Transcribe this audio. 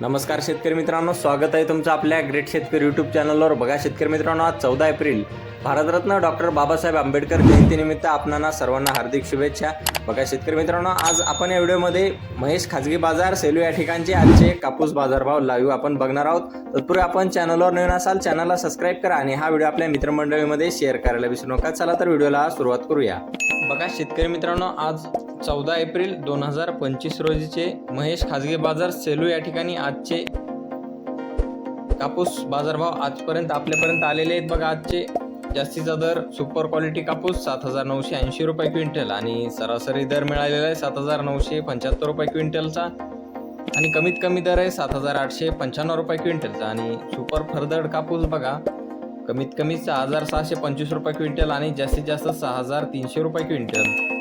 नमस्कार शेतकरी मित्रांनो स्वागत आहे तुमचं आपल्या ग्रेट शेतकरी यूट्यूब चॅनलवर बघा शेतकरी मित्रांनो आज चौदा एप्रिल भारतरत्न डॉक्टर बाबासाहेब आंबेडकर जयंतीनिमित्त आपणांना सर्वांना हार्दिक शुभेच्छा. बघा शेतकरी मित्रांनो आज आपण या व्हिडिओमध्ये महेश खाजगी बाजार सेलू या ठिकाणचे आजचे कापूस बाजारभाव लाईव्ह आपण बघणार आहोत. तत्पूर्वी आपण चॅनलवर नवीन असाल चॅनलला सबस्क्राईब करा आणि हा व्हिडिओ आपल्या मित्रमंडळीमध्ये शेअर करायला विसरू नका. चला तर व्हिडिओला सुरुवात करूया. बघा शेतकरी मित्रांनो आज चौदा एप्रिल दोन हजार पंचवीस रोजीचे महेश खाजगी बाजार सेलू या ठिकाणी आजचे कापूस बाजारभाव आजपर्यंत आपल्यापर्यंत आलेले आहेत. बघा आजचे जास्तीचा दर सुपर क्वालिटी कापूस सात हजार नऊशे ऐंशी रुपये क्विंटल आणि सरासरी दर मिळालेला आहे सात हजार नऊशे पंच्याहत्तर रुपये क्विंटलचा आणि कमीत कमी दर आहे सात हजार आठशे पंच्याण्णव रुपये क्विंटलचा. आणि सुपर फरदड कापूस बघा कमीत कमी सहा हजार सहाशे पंचवीस रुपये क्विंटल आणि जास्तीत जास्त सहा हजार तीनशे रुपये क्विंटल.